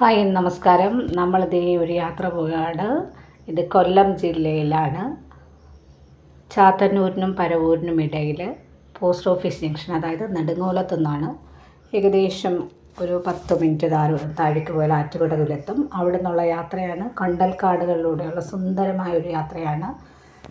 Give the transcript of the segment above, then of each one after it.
Hi നമസ്കാരം. നമ്മളിതേ ഒരു യാത്ര പോവുകയാണ് ഇത് കൊല്ലം ജില്ലയിലാണ്. ചാത്തന്നൂരിനും പരവൂരിനും ഇടയിൽ പോസ്റ്റ് ഓഫീസ് ജംഗ്ഷൻ അതായത് നെടുങ്ങോലത്തു നിന്നാണ് ഏകദേശം ഒരു പത്ത് മിനിറ്റ് താഴെ താഴേക്ക് പോയാൽ ആറ്റുകടവിലെത്തും അവിടെ നിന്നുള്ള യാത്രയാണ് കണ്ടൽക്കാടുകളിലൂടെയുള്ള സുന്ദരമായ ഒരു യാത്രയാണ്.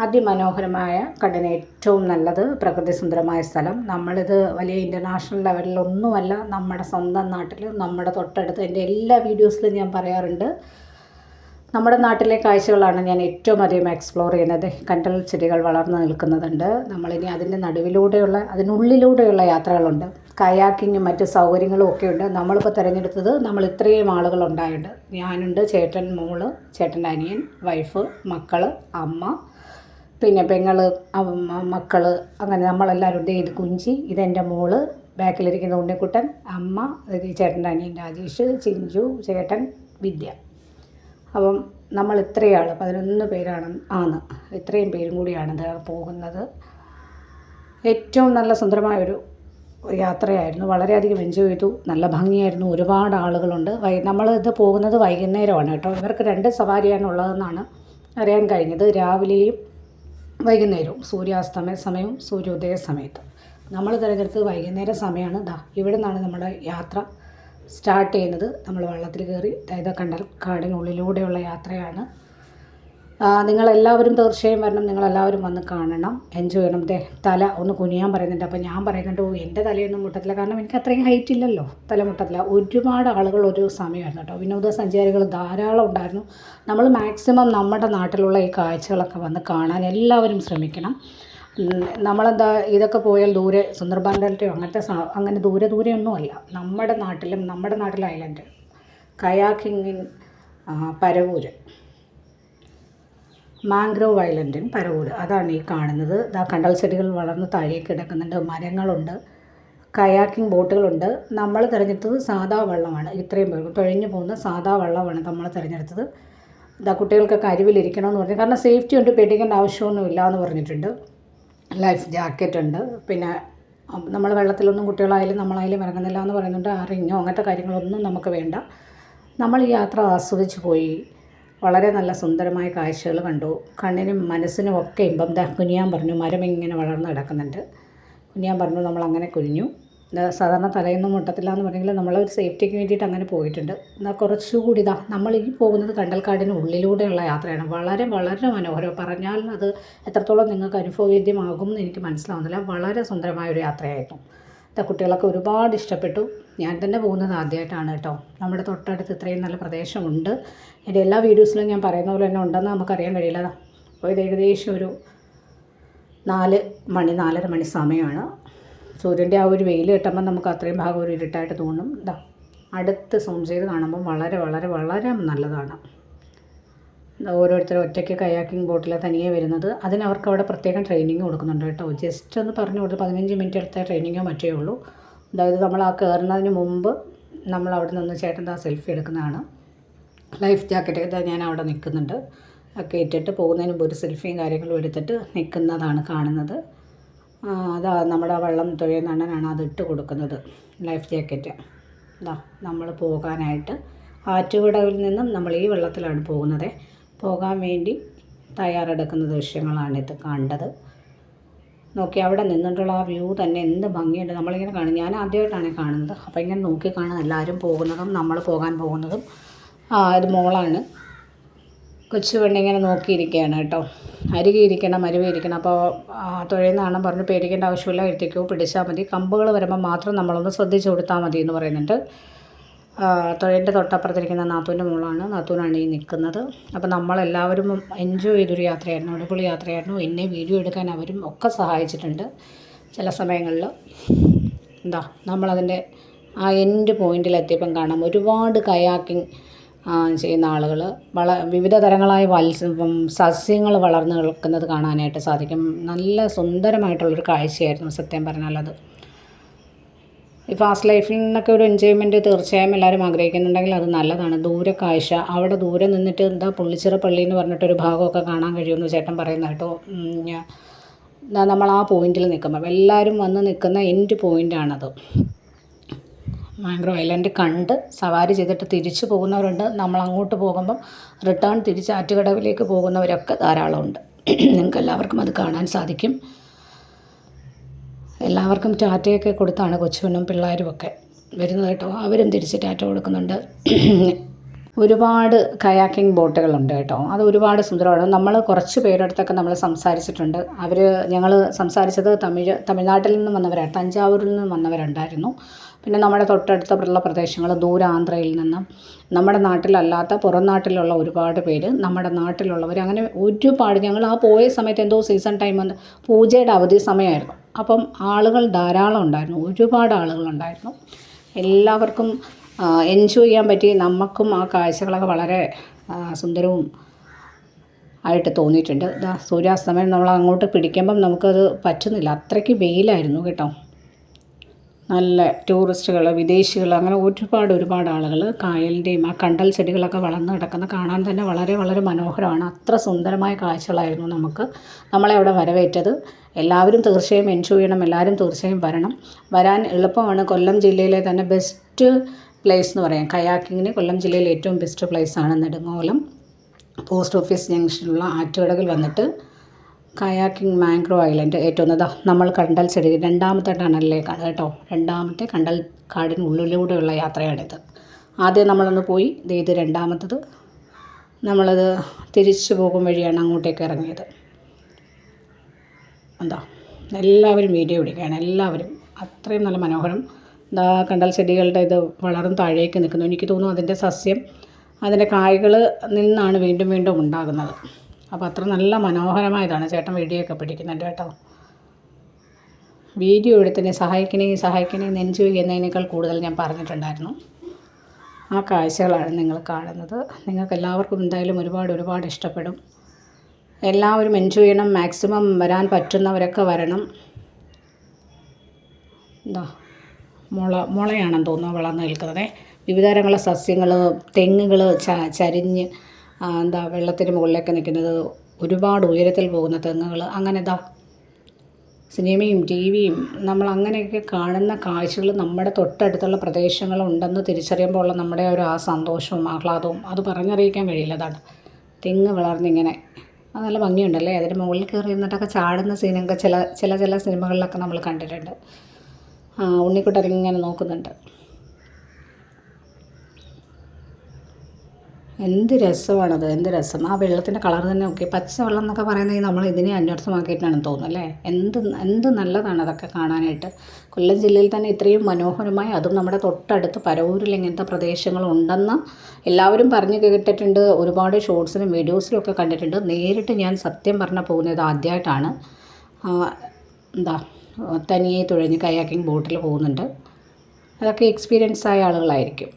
അതിമനോഹരമായ കണ്ണിന് ഏറ്റവും നല്ലത് പ്രകൃതി സുന്ദരമായ സ്ഥലം. നമ്മളിത് വലിയ ഇന്റർനാഷണൽ ലെവലിലൊന്നുമല്ല നമ്മുടെ സ്വന്തം നാട്ടിൽ നമ്മുടെ തൊട്ടടുത്ത്. എന്റെ എല്ലാ വീഡിയോസിലും ഞാൻ പറയാറുണ്ട്. നമ്മുടെ നാട്ടിലെ കാഴ്ചകളാണ് ഞാൻ ഏറ്റവും അധികം എക്സ്പ്ലോർ ചെയ്യുന്നത്. കണ്ടൽ ചെടികൾ വളർന്നു നിൽക്കുന്നതുണ്ട്. നമ്മളിനി അതിന്റെ നടുവിലൂടെയുള്ള അതിനുള്ളിലൂടെയുള്ള യാത്രകളുണ്ട്. കയാക്കിങ്ങും മറ്റ് സൗകര്യങ്ങളും ഒക്കെ ഉണ്ട് നമ്മളിപ്പോൾ തിരഞ്ഞെടുത്തത് നമ്മൾ ഇത്രയും ആളുകൾ ഉണ്ടായിട്ടുണ്ട് ഞാനുണ്ട് ചേട്ടൻ മോൾ ചേട്ടന്റെ അനിയൻ വൈഫ് മക്കൾ അമ്മ പിന്നെ പെങ്ങൾ മക്കൾ അങ്ങനെ നമ്മളെല്ലാവരും ഉണ്ട് ഇത് കുഞ്ചി ഇതെന്റെ മോൾ ബാക്കിലിരിക്കുന്ന ഉണ്ണിക്കുട്ടൻ അമ്മ ചേട്ടന്റെ അനിയൻ രാജേഷ് ചിഞ്ചു ചേട്ടൻ വിദ്യ. അപ്പം നമ്മൾ ഇത്രയും ആൾ പതിനൊന്ന് പേരാണ് ആണ്. ഇത്രയും പേരും കൂടിയാണ് പോകുന്നത്. ഏറ്റവും നല്ല സുന്ദരമായൊരു യാത്രയായിരുന്നു. വളരെയധികം എൻജോയ് ചെയ്തു. നല്ല ഭംഗിയായിരുന്നു. ഒരുപാട് ആളുകളുണ്ട്. വൈ നമ്മളിത് പോകുന്നത് വൈകുന്നേരമാണ് കേട്ടോ. ഇവർക്ക് രണ്ട് സവാരിയാണ് ഉള്ളതെന്നാണ് അറിയാൻ കഴിഞ്ഞത്. രാവിലെയും വൈകുന്നേരവും സൂര്യാസ്തമയ സമയവും സൂര്യോദയ സമയത്ത്. നമ്മൾ തിരഞ്ഞെടുത്തത് വൈകുന്നേര സമയമാണ്. ദാ ഇവിടെ നിന്നാണ് നമ്മുടെ യാത്ര സ്റ്റാർട്ട് ചെയ്യുന്നത്. നമ്മൾ വെള്ളത്തിൽ കയറി അതായത് കണ്ടൽ കാടിനുള്ളിലൂടെയുള്ള യാത്രയാണ്. നിങ്ങളെല്ലാവരും തീർച്ചയായും വരണം. നിങ്ങളെല്ലാവരും വന്ന് കാണണം. എൻജോയ് ചെയ്യണം. ദേ തല ഒന്ന് കുനിയാൻ പറയുന്നുണ്ട്. അപ്പോൾ ഞാൻ പറയുന്നുണ്ട് ഓ എന്റെ തലയൊന്നും മുട്ടത്തില്ല. കാരണം എനിക്ക് അത്രയും ഹൈറ്റ് ഇല്ലല്ലോ. തല മുട്ടത്തില്ല. ഒരുപാട് ആളുകൾ ഒരു സമയമായിരുന്നു കേട്ടോ. വിനോദസഞ്ചാരികൾ ധാരാളം ഉണ്ടായിരുന്നു. നമ്മൾ മാക്സിമം നമ്മുടെ നാട്ടിലുള്ള ഈ കാഴ്ചകളൊക്കെ വന്ന് കാണാൻ എല്ലാവരും ശ്രമിക്കണം. നമ്മളെന്താ ഇതൊക്കെ പോയാൽ ദൂരെ സുന്ദർബാൻ ഡെൽറ്റയോ അങ്ങനത്തെ അങ്ങനെ ദൂരെ ദൂരെയൊന്നും അല്ല. നമ്മുടെ നാട്ടിലും നമ്മുടെ നാട്ടിലെ ഐലൻഡ് കയാക്കിങ്ങിൻ പരവൂര്. മാംഗ്രോവ് ഐലൻഡിൻ പരവൂർ. അതാണ് ഈ കാണുന്നത്. ഇതാ കണ്ടൽ ചെടികൾ വളർന്ന് താഴേക്ക് കിടക്കുന്നുണ്ട്. മരങ്ങളുണ്ട്. കയാക്കിംഗ് ബോട്ടുകളുണ്ട്. നമ്മൾ തിരഞ്ഞെടുത്തത് സാധാ വെള്ളമാണ്. ഇത്രയും പേർ. തുഴഞ്ഞു പോകുന്ന സാധാ വെള്ളമാണ് നമ്മൾ തിരഞ്ഞെടുത്തത്. ഇതാ കുട്ടികൾക്കൊക്കെ അരുവിലിരിക്കണമെന്ന് പറഞ്ഞു. കാരണം സേഫ്റ്റി ഉണ്ട് പേടിക്കേണ്ട ആവശ്യമൊന്നും ഇല്ല എന്ന് പറഞ്ഞിട്ടുണ്ട്. ലൈഫ് ജാക്കറ്റ് ഉണ്ട്. പിന്നെ നമ്മൾ വെള്ളത്തിലൊന്നും കുട്ടികളായാലും നമ്മളായാലും ഇറങ്ങുന്നില്ല എന്ന് പറയുന്നുണ്ട് അറിഞ്ഞോ അങ്ങനത്തെ കാര്യങ്ങളൊന്നും നമുക്ക് വേണ്ട. നമ്മൾ ഈ യാത്ര ആസ്വദിച്ച് പോയി. വളരെ നല്ല സുന്ദരമായ കാഴ്ചകൾ കണ്ടു. കണ്ണിനും മനസ്സിനും ഒക്കെ ഇമ്പം. കുനിയാൻ പറഞ്ഞു. മരം ഇങ്ങനെ വളർന്നു കിടക്കുന്നുണ്ട്. കുനിയാൻ പറഞ്ഞു നമ്മൾ അങ്ങനെ കുനിഞ്ഞു. സാധാരണ തലയൊന്നും മുട്ടത്തില്ല എന്ന് പറഞ്ഞെങ്കിൽ നമ്മൾ ഒരു സേഫ്റ്റിക്ക് വേണ്ടിയിട്ട് അങ്ങനെ പോയിട്ടുണ്ട്. എന്നാൽ കുറച്ചുകൂടി ഇതാ നമ്മൾ ഈ പോകുന്നത് കണ്ടൽക്കാടിന് ഉള്ളിലൂടെയുള്ള യാത്രയാണ്. വളരെ വളരെ മനോഹരം. പറഞ്ഞാൽ അത് എത്രത്തോളം നിങ്ങൾക്ക് അനുഭവവേദ്യമാകും എന്ന് എനിക്ക് മനസ്സിലാവുന്നില്ല. വളരെ സുന്ദരമായ ഒരു യാത്രയായിരുന്നു. കുട്ടികളൊക്കെ ഒരുപാട് ഇഷ്ടപ്പെട്ടു. ഞാൻ തന്നെ പോകുന്നത് ആദ്യമായിട്ടാണ് കേട്ടോ. നമ്മുടെ തൊട്ടടുത്ത് ഇത്രയും നല്ല പ്രദേശമുണ്ട്. എന്റെ എല്ലാ വീഡിയോസിലും ഞാൻ പറയുന്ന പോലെ തന്നെ ഉണ്ടെന്ന് നമുക്കറിയാൻ കഴിയില്ല. അപ്പോൾ ഇത് ഏകദേശം ഒരു നാല് മണി നാലര മണി സമയമാണ്. സൂര്യന്റെ ആ ഒരു വെയിൽ കിട്ടുമ്പോൾ നമുക്ക് അത്രയും ഭാഗം ഒരു ഇരുട്ടായിട്ട് തോന്നും. ഇതാ അടുത്ത് സൂം ചെയ്ത് കാണുമ്പോൾ വളരെ വളരെ വളരെ നല്ലതാണ്. ഓരോരുത്തർ ഒറ്റയ്ക്ക് കയാക്കിംഗ് ബോട്ടിൽ തനിയെ വരുന്നത്. അതിന് അവർക്ക് അവിടെ പ്രത്യേകം ട്രെയിനിങ് കൊടുക്കുന്നുണ്ട് കേട്ടോ. ജസ്റ്റ് ഒന്ന് പറഞ്ഞു കൊടുത്ത് പതിനഞ്ച് മിനിറ്റ് എടുത്ത ട്രെയിനിങ്ങോ മറ്റേ ഉള്ളൂ. അതായത് നമ്മൾ ആ കയറുന്നതിന് മുമ്പ് നമ്മൾ അവിടെ നിന്ന് ചേട്ടൻ ആ സെൽഫി എടുക്കുന്നതാണ്. ലൈഫ് ജാക്കറ്റ് ഇതാ ഞാൻ അവിടെ നിൽക്കുന്നുണ്ട്. ഒക്കെ ഇട്ടിട്ട് പോകുന്നതിന് മുമ്പ് ഒരു സെൽഫിയും കാര്യങ്ങളും എടുത്തിട്ട് നിൽക്കുന്നതാണ് കാണുന്നത്. അതാ നമ്മുടെ വെള്ളം തുഴയുന്ന അണ്ണനാണ് അത് ഇട്ട് കൊടുക്കുന്നത് ലൈഫ് ജാക്കറ്റ് ഇതാ നമ്മൾ പോകാനായിട്ട് ആറ്റുവിടവിൽ നിന്നും നമ്മൾ ഈ വെള്ളത്തിലാണ് പോകുന്നത്. പോകാൻ വേണ്ടി തയ്യാറെടുക്കുന്ന ദൃശ്യങ്ങളാണ് ഇത് കണ്ടത്. നോക്കി അവിടെ നിന്നിട്ടുള്ള ആ വ്യൂ തന്നെ എന്ത് ഭംഗിയുണ്ട്. നമ്മളിങ്ങനെ കാണും. ഞാൻ ആദ്യമായിട്ടാണ് കാണുന്നത്. അപ്പോൾ ഇങ്ങനെ നോക്കി കാണും എല്ലാവരും പോകുന്നതും നമ്മൾ പോകാൻ പോകുന്നതും ഇത് മോളാണ്. കൊച്ചു പെണ്ണിങ്ങനെ നോക്കിയിരിക്കുകയാണ് കേട്ടോ. അരികെ ഇരിക്കണം അരുവി ഇരിക്കണം അപ്പോൾ തുഴയുന്നതാണ് പറഞ്ഞ് പേടിക്കേണ്ട ആവശ്യമില്ല. എഴുത്തേക്കോ പിടിച്ചാൽ മതി. കമ്പുകൾ വരുമ്പോൾ മാത്രം നമ്മളൊന്ന് ശ്രദ്ധിച്ചു കൊടുത്താൽ മതി എന്ന് പറയുന്നുണ്ട്. തുഴന്റെ തൊട്ടപ്പുറത്തിരിക്കുന്ന നാത്തൂന്റെ മോളാണ്. നാത്തൂനാണ് ഈ നിൽക്കുന്നത്. അപ്പോൾ നമ്മളെല്ലാവരും എൻജോയ് ചെയ്തൊരു യാത്രയായിരുന്നു. അടിപൊളി യാത്രയായിരുന്നു. എന്നെ വീഡിയോ എടുക്കാൻ അവരും ഒക്കെ സഹായിച്ചിട്ടുണ്ട് ചില സമയങ്ങളിൽ. എന്താ നമ്മളതിന്റെ ആ എൻഡ് പോയിന്റിലെത്തിയപ്പം കാണാം ഒരുപാട് കയാക്കിംഗ് ചെയ്യുന്ന ആളുകൾ. വള വിവിധ തരങ്ങളായ വത്സ സസ്യങ്ങൾ വളർന്നു നിൽക്കുന്നത് കാണാനായിട്ട് സാധിക്കും. നല്ല സുന്ദരമായിട്ടുള്ളൊരു കാഴ്ചയായിരുന്നു സത്യം പറഞ്ഞാൽ അത്. ഈ ഫാസ്റ്റ് ലൈഫിൽ നിന്നൊക്കെ ഒരു എൻജോയ്മെന്റ് തീർച്ചയായും എല്ലാവരും ആഗ്രഹിക്കുന്നുണ്ടെങ്കിൽ അത് നല്ലതാണ്. ദൂരെ കാഴ്ച അവിടെ ദൂരെ നിന്നിട്ട് എന്താ പുള്ളിച്ചിറ പള്ളി എന്ന് പറഞ്ഞിട്ടൊരു ഭാഗമൊക്കെ കാണാൻ കഴിയുമെന്ന് ചേട്ടൻ പറയുന്ന കേട്ടോ. നമ്മൾ ആ പോയിന്റിൽ നിൽക്കുമ്പോൾ എല്ലാവരും വന്ന് നിൽക്കുന്ന എൻഡ് പോയിന്റാണത് മാംഗ്രോ ഐലൻഡ് കണ്ട് സവാരി ചെയ്തിട്ട് തിരിച്ചു പോകുന്നവരുണ്ട്. നമ്മൾ അങ്ങോട്ട് പോകുമ്പം റിട്ടേൺ തിരിച്ച് ആറ്റുകടവിലേക്ക് പോകുന്നവരൊക്കെ ധാരാളമുണ്ട്. നിങ്ങൾക്ക് എല്ലാവർക്കും അത് കാണാൻ സാധിക്കും. എല്ലാവർക്കും ടാറ്റയൊക്കെ കൊടുത്താണ് കൊച്ചുണ്ണും പിള്ളേരുമൊക്കെ വരുന്നത് കേട്ടോ. അവരും തിരിച്ച് ടാറ്റ കൊടുക്കുന്നുണ്ട്. ഒരുപാട് കയാക്കിംഗ് ബോട്ടുകളുണ്ട് കേട്ടോ. അത് ഒരുപാട് സുന്ദരമാണ്. നമ്മൾ കുറച്ച് പേരെടുത്തൊക്കെ നമ്മൾ സംസാരിച്ചിട്ടുണ്ട്. അവർ ഞങ്ങൾ സംസാരിച്ചത് തമിഴ് തമിഴ്നാട്ടിൽ നിന്ന് വന്നവരാണ് തഞ്ചാവൂരിൽ നിന്ന് വന്നവരുണ്ടായിരുന്നു. പിന്നെ നമ്മുടെ തൊട്ടടുത്തുള്ള പ്രദേശങ്ങൾ ദൂരാന്ധ്രയിൽ നിന്നും. നമ്മുടെ നാട്ടിലല്ലാത്ത പുറം നാട്ടിലുള്ള ഒരുപാട് പേര് നമ്മുടെ നാട്ടിലുള്ളവർ അങ്ങനെ ഒരുപാട് ഞങ്ങൾ ആ പോയ സമയത്ത് എന്തോ സീസൺ ടൈം പൂജയുടെ അവധി സമയമായിരുന്നു. അപ്പം ആളുകൾ ധാരാളം ഉണ്ടായിരുന്നു. ഒരുപാട് ആളുകളുണ്ടായിരുന്നു എല്ലാവർക്കും എൻജോയ് ചെയ്യാൻ പറ്റി. നമുക്കും ആ കാഴ്ചകളൊക്കെ വളരെ സുന്ദരവും ആയിട്ട് തോന്നിയിട്ടുണ്ട്. സൂര്യാസ്തമയം നമ്മൾ അങ്ങോട്ട് പിടിക്കുമ്പം നമുക്കത് പറ്റുന്നില്ല. അത്രയ്ക്ക് വെയിലായിരുന്നു കേട്ടോ. നല്ല ടൂറിസ്റ്റുകൾ വിദേശികൾ അങ്ങനെ ഒരുപാട് ഒരുപാട് ആളുകൾ കായലിന്റെയും ആ കണ്ടൽ ചെടികളൊക്കെ വളർന്ന് കിടക്കുന്ന കാണാൻ തന്നെ വളരെ വളരെ മനോഹരമാണ്. അത്ര സുന്ദരമായ കാഴ്ചകളായിരുന്നു നമുക്ക്. നമ്മളെ അവിടെ വരവേറ്റത്. എല്ലാവരും തീർച്ചയായും എൻജോയ് ചെയ്യണം. എല്ലാവരും തീർച്ചയായും വരണം. വരാൻ എളുപ്പമാണ്. കൊല്ലം ജില്ലയിലെ തന്നെ ബെസ്റ്റ് പ്ലേസ് എന്ന് പറയാം. കയാക്കിങ്ങിന് കൊല്ലം ജില്ലയിലെ ഏറ്റവും ബെസ്റ്റ് പ്ലേസ് ആണ് നെടുങ്ങോലം. പോസ്റ്റ് ഓഫീസ് ജംഗ്ഷനിലുള്ള ആറ്റുകടകിൽ വന്നിട്ട് കയാക്കിംഗ് മാംഗ്രോ ഐലൻഡ് ഏറ്റവും ഇതാ നമ്മൾ കണ്ടൽ ചെടി രണ്ടാമത്തെ ടണലിലേക്കാണ് കേട്ടോ. രണ്ടാമത്തെ കണ്ടൽ കാടിനുള്ളിലൂടെയുള്ള യാത്രയാണിത്. ആദ്യം നമ്മളൊന്ന് പോയി. ഇത് രണ്ടാമത്തത്. നമ്മളത് തിരിച്ചു പോകും വഴിയാണ് അങ്ങോട്ടേക്ക് ഇറങ്ങിയത്. എന്താ? എല്ലാവരും വീഡിയോ പിടിക്കുകയാണ് എല്ലാവരും. അത്രയും നല്ല മനോഹരം. എന്താ കണ്ടൽ ചെടികളുടെ ഇത് വളർന്ന് താഴേക്ക് നിൽക്കുന്നു. എനിക്ക് തോന്നുന്നു അതിന്റെ സസ്യം അതിന്റെ കായ്കൾ നിന്നാണ് വീണ്ടും വീണ്ടും ഉണ്ടാകുന്നത്. അപ്പോൾ അത്ര നല്ല മനോഹരമായതാണ് ചേട്ടൻ വീഡിയോ ഒക്കെ പിടിക്കുന്നുണ്ട് കേട്ടോ. വീഡിയോ എടുത്തിന് സഹായിക്കണേ സഹായിക്കണേ നെഞ്ചു എന്നതിനേക്കാൾ കൂടുതൽ ഞാൻ പറഞ്ഞിട്ടുണ്ടായിരുന്നു. ആ കാഴ്ചകളാണ് നിങ്ങൾ കാണുന്നത്. നിങ്ങൾക്ക് എല്ലാവർക്കും എന്തായാലും ഒരുപാട് ഒരുപാട് ഇഷ്ടപ്പെടും. എല്ലാവരും എൻജോയ് ചെയ്യണം മാക്സിമം വരാൻ പറ്റുന്നവരൊക്കെ വരണം. എന്താ മുള മുളയാണെന്ന് തോന്നുന്നു വളർന്നു നിൽക്കുന്നത്. വിവിധ തരങ്ങളുടെ സസ്യങ്ങൾ തെങ്ങുകൾ ചരിഞ്ഞ് എന്താ വെള്ളത്തിന് മുകളിലേക്ക് നിൽക്കുന്നത് ഒരുപാട് ഉയരത്തിൽ പോകുന്ന തെങ്ങുകൾ അങ്ങനെ ഇതാ സിനിമയും ടി വിയും നമ്മൾ അങ്ങനെയൊക്കെ കാണുന്ന കാഴ്ചകൾ നമ്മുടെ തൊട്ടടുത്തുള്ള പ്രദേശങ്ങളുണ്ടെന്ന് തിരിച്ചറിയുമ്പോൾ ഉള്ള നമ്മുടെ ഒരു ആ സന്തോഷവും ആഹ്ലാദവും അത് പറഞ്ഞറിയിക്കാൻ കഴിയില്ല അതാണ് തെങ്ങ് വളർന്നിങ്ങനെ. അത് നല്ല ഭംഗിയുണ്ടല്ലേ? അതിന്റെ മുകളിൽ കയറി നിന്നിട്ടൊക്കെ ചാടുന്ന സീനൊക്കെ ചില ചില ചില സിനിമകളിലൊക്കെ നമ്മൾ കണ്ടിട്ടുണ്ട്. ഉണ്ണിക്കുട്ടൻ ഇങ്ങനെ നോക്കുന്നുണ്ട്. എന്ത് രസമാണത് എന്ത് രസം. ആ വെള്ളത്തിന്റെ കളർ തന്നെ നോക്കി പച്ച വെള്ളം എന്നൊക്കെ പറയുന്നത് നമ്മൾ ഇതിനെ അന്വർത്ഥമാക്കിയിട്ടാണ് തോന്നുന്നു അല്ലേ? എന്ത് എന്ത് നല്ലതാണ് അതൊക്കെ കാണാനായിട്ട്. കൊല്ലം ജില്ലയിൽ തന്നെ ഇത്രയും മനോഹരമായി അതും നമ്മുടെ തൊട്ടടുത്ത് പരവൂരിൽ ഇങ്ങനത്തെ പ്രദേശങ്ങളുണ്ടെന്ന് എല്ലാവരും പറഞ്ഞു കേട്ടിട്ടുണ്ട്. ഒരുപാട് ഷോർട്സിലും വീഡിയോസിലും ഒക്കെ കണ്ടിട്ടുണ്ട്. നേരിട്ട് ഞാൻ സത്യം പറഞ്ഞ പോകുന്നത് ആദ്യമായിട്ടാണ് എന്താ തനിയെ തുഴഞ്ഞ് കയാക്കിംഗ് ബോട്ടിൽ പോകുന്നുണ്ട്. അതൊക്കെ എക്സ്പീരിയൻസ് ആയ ആളുകളായിരിക്കും.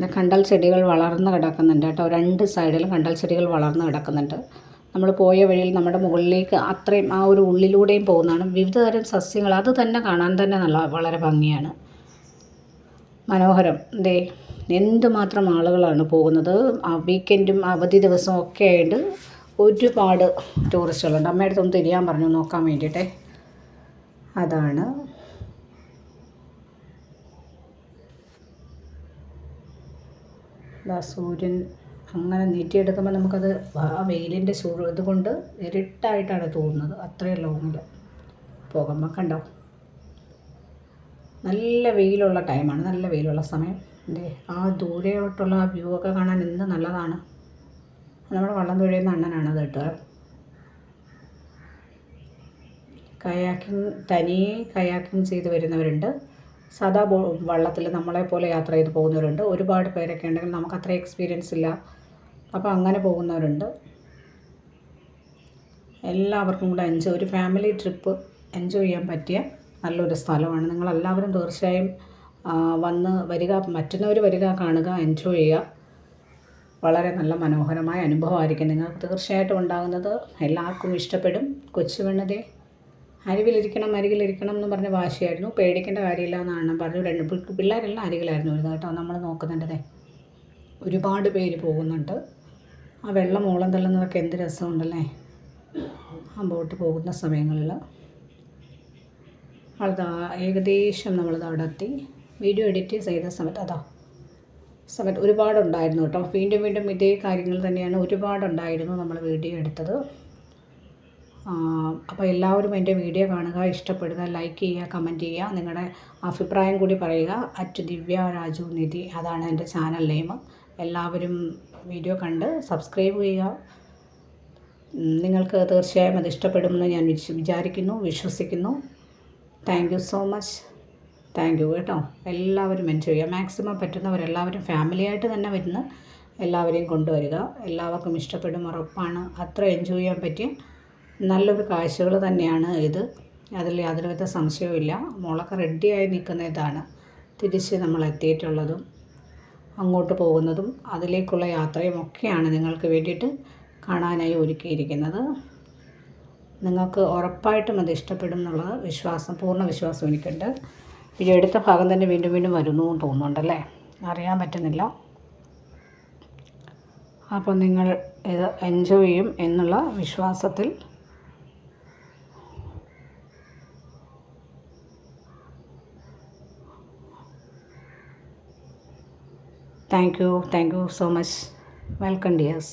കണ്ടൽ ചെടികൾ വളർന്ന് കിടക്കുന്നുണ്ട് കേട്ടോ. രണ്ട് സൈഡിലും കണ്ടൽ ചെടികൾ വളർന്ന് കിടക്കുന്നുണ്ട്. നമ്മൾ പോയ വഴിയിൽ നമ്മുടെ മുകളിലേക്ക് അത്രയും ആ ഒരു ഉള്ളിലൂടെയും പോകുന്നതാണ്. വിവിധ തരം സസ്യങ്ങൾ അത് തന്നെ കാണാൻ തന്നെ നല്ല വളരെ ഭംഗിയാണ്. മനോഹരം. ദേ എന്തുമാത്രം ആളുകളാണ് പോകുന്നത്. വീക്കെൻഡും അവധി ദിവസവും ഒക്കെ ആയിട്ട് ഒരുപാട് ടൂറിസ്റ്റുകളുണ്ട് അമ്മയുടെ അടുത്തൊന്ന് തിരിയാൻ പറഞ്ഞു നോക്കാൻ വേണ്ടിയിട്ടേ. അതാണ്. ദാ സൂര്യൻ അങ്ങനെ നീട്ടിയെടുക്കുമ്പോൾ നമുക്കത് ആ വെയിലിന്റെ ചൂട് ഇതുകൊണ്ട് ഇരുട്ടായിട്ടാണ് തോന്നുന്നത്. അത്രയും ലോങ്ങിൽ പോകുമ്പോൾ കണ്ടോ? നല്ല വെയിലുള്ള ടൈമാണ്. നല്ല വെയിലുള്ള സമയം. അല്ലേ ആ ദൂരെയോട്ടുള്ള ആ വ്യൂ ഒക്കെ കാണാൻ എന്ത് നല്ലതാണ്. നമ്മുടെ വള്ളം തുഴയുന്ന അണ്ണനാണ് അത് കേട്ടോ. കയാക്കിങ് തനിയെ കയാക്കിങ് ചെയ്ത് വരുന്നവരുണ്ട്. സാധാ വള്ളത്തിൽ നമ്മളെപ്പോലെ യാത്ര ചെയ്ത് പോകുന്നവരുണ്ട്. ഒരുപാട് പേരൊക്കെ ഉണ്ടെങ്കിൽ നമുക്ക് അത്ര എക്സ്പീരിയൻസ് ഇല്ല. അപ്പോൾ അങ്ങനെ പോകുന്നവരുണ്ട്. എല്ലാവർക്കും കൂടെ എൻജോയ് ഒരു ഫാമിലി ട്രിപ്പ് എൻജോയ് ചെയ്യാൻ പറ്റിയ നല്ലൊരു സ്ഥലമാണ്. നിങ്ങളെല്ലാവരും തീർച്ചയായും വന്ന് വരിക മറ്റുന്നവർ വരിക കാണുക എൻജോയ് ചെയ്യുക. വളരെ നല്ല മനോഹരമായ അനുഭവമായിരിക്കും. നിങ്ങൾക്ക് തീർച്ചയായിട്ടും ഉണ്ടാകുന്നത്. എല്ലാവർക്കും ഇഷ്ടപ്പെടും. കൊച്ചുവെണ്ണതേ. അരികിലിരിക്കണം അരികിലിരിക്കണം എന്ന് പറഞ്ഞ വാശിയായിരുന്നു. പേടിക്കേണ്ട കാര്യമില്ല എന്നാണ് പറഞ്ഞു രണ്ട് പിള്ളേരെല്ലാം അരികിലായിരുന്നു വരുന്നത് കേട്ടോ നമ്മൾ നോക്കുന്നുണ്ടതേ ഒരുപാട് പേര് പോകുന്നുണ്ട്. ആ വെള്ളം ഓളം തള്ളുന്നതൊക്കെ എന്ത് രസമുണ്ടല്ലേ? ആ ബോട്ട് പോകുന്ന സമയങ്ങളിൽ. അതാ ഏകദേശം നമ്മളിത് അവിടെ എത്തി വീഡിയോ എഡിറ്റ് ചെയ്ത സമയത്ത് അതാ സമയത്ത് ഒരുപാടുണ്ടായിരുന്നു കേട്ടോ. വീണ്ടും വീണ്ടും ഇതേ കാര്യങ്ങൾ തന്നെയാണ് ഒരുപാടുണ്ടായിരുന്നു നമ്മൾ വീഡിയോ എടുത്തത്. അപ്പോൾ എല്ലാവരും എന്റെ വീഡിയോ കാണുക ഇഷ്ടപ്പെടുക ലൈക്ക് ചെയ്യുക കമന്റ് ചെയ്യുക. നിങ്ങളുടെ അഭിപ്രായം കൂടി പറയുക. അറ്റ് ദിവ്യ രാജു നിധി അതാണ് എന്റെ ചാനൽ നെയിം എല്ലാവരും വീഡിയോ കണ്ട് സബ്സ്ക്രൈബ് ചെയ്യുക. നിങ്ങൾക്ക് തീർച്ചയായും അത് ഇഷ്ടപ്പെടുമെന്ന് ഞാൻ വിചാരിക്കുന്നു വിശ്വസിക്കുന്നു. Thank you so much thank you കേട്ടോ. എല്ലാവരും എൻജോയ് ചെയ്യുക. മാക്സിമം പറ്റുന്നവരെല്ലാവരും ഫാമിലിയായിട്ട് തന്നെ വരുന്ന എല്ലാവരെയും കൊണ്ടുവരിക. എല്ലാവർക്കും ഇഷ്ടപ്പെടും ഉറപ്പാണ്. അത്ര എൻജോയ് ചെയ്യാൻ പറ്റിയ നല്ലൊരു കാഴ്ചകൾ തന്നെയാണ് ഇത്. അതിൽ യാതൊരുവിധ സംശയവുമില്ല മുളക്ക് റെഡിയായി നിൽക്കുന്ന ഇതാണ് തിരിച്ച് നമ്മൾ എത്തിയിട്ടുള്ളതും അങ്ങോട്ട് പോകുന്നതും അതിലേക്കുള്ള യാത്രയും ഒക്കെയാണ് നിങ്ങൾക്ക് വേണ്ടിയിട്ട് കാണാനായി ഒരുക്കിയിരിക്കുന്നത്. നിങ്ങൾക്ക് ഉറപ്പായിട്ടും അത് ഇഷ്ടപ്പെടും എന്നുള്ള വിശ്വാസം പൂർണ വിശ്വാസം എനിക്കുണ്ട്. വീഡിയോ എടുത്ത ഭാഗം തന്നെ വീണ്ടും വീണ്ടും വരുന്നു എന്ന് തോന്നുന്നുണ്ടല്ലേ അറിയാൻ പറ്റുന്നില്ല. അപ്പോൾ നിങ്ങൾ ഇത് എൻജോയ് ചെയ്യും എന്നുള്ള വിശ്വാസത്തിൽ thank you thank you so much welcome dears